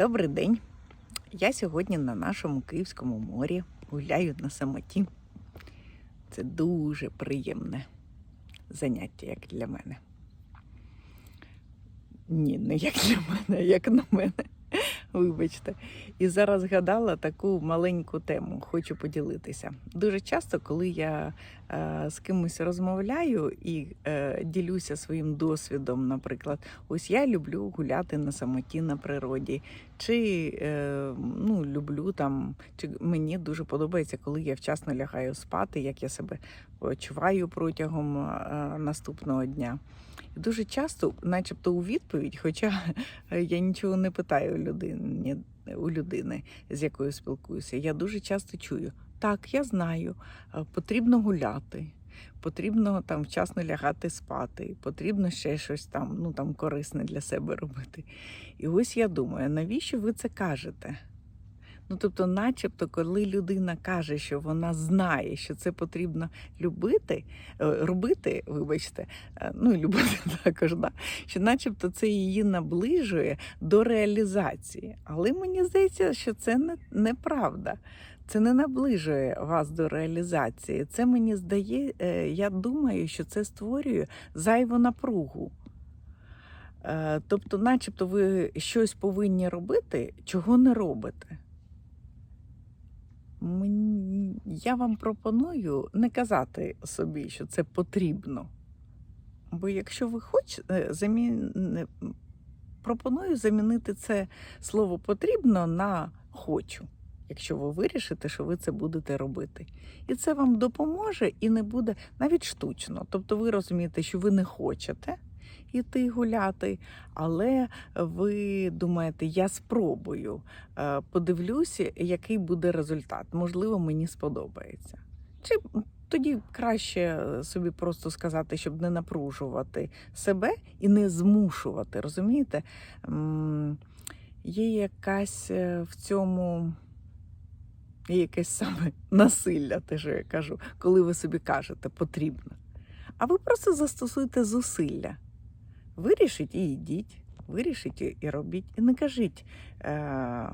Добрий день. Я сьогодні на нашому Київському морі гуляю на самоті. Це дуже приємне заняття, як для мене. Ні, не як для мене, як на мене. Вибачте. І зараз згадала таку маленьку тему, хочу поділитися. Дуже часто, коли я з кимось розмовляю і е, ділюся своїм досвідом, наприклад, ось я люблю гуляти на самоті на природі, чи е, ну, люблю там, чи мені дуже подобається, коли я вчасно лягаю спати, як я себе почуваю протягом е, наступного дня. Дуже часто, начебто, у відповідь, хоча я нічого не питаю у людини, у людини, з якою спілкуюся, я дуже часто чую: так, я знаю, потрібно гуляти. Потрібно там вчасно лягати спати, потрібно ще щось там, ну там корисне для себе робити. І ось я думаю, навіщо ви це кажете? Ну, тобто, начебто, коли людина каже, що вона знає, що це потрібно любити, е, робити, вибачте, е, ну і любити також, да, що начебто це її наближує до реалізації. Але мені здається, що це не, неправда. Це не наближує вас до реалізації. Це мені здає, е, я думаю, що це створює зайву напругу. Тобто, начебто, ви щось повинні робити, чого не робите. Я вам пропоную не казати собі, що це потрібно. Бо якщо ви хочете, замі... пропоную замінити це слово потрібно на хочу, якщо ви вирішите, що ви це будете робити. І це вам допоможе і не буде навіть штучно. Тобто ви розумієте, що ви не хочете йти гуляти, але ви думаєте, я спробую, е, подивлюся, який буде результат. Можливо, мені сподобається. Чи тоді краще е, собі просто сказати, щоб не напружувати себе і не змушувати. Розумієте? Є якась е, в цьому. Є якесь саме насилля, те, що я кажу, коли ви собі кажете, потрібно. А ви просто застосуйте зусилля. Вирішіть і йдіть, вирішіть і- робіть. І не кажіть е-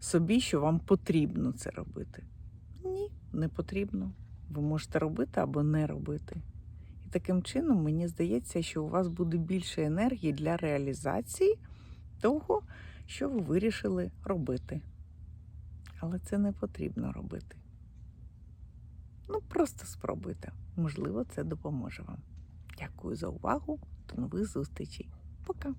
собі, що вам потрібно це робити. Ні, не потрібно. Ви можете робити або не робити. І таким чином, мені здається, що у вас буде більше енергії для реалізації того, що ви вирішили робити. Але це не потрібно робити. Ну, просто спробуйте. Можливо, це допоможе вам. Дякую за увагу. До нових зустрічей. Пока.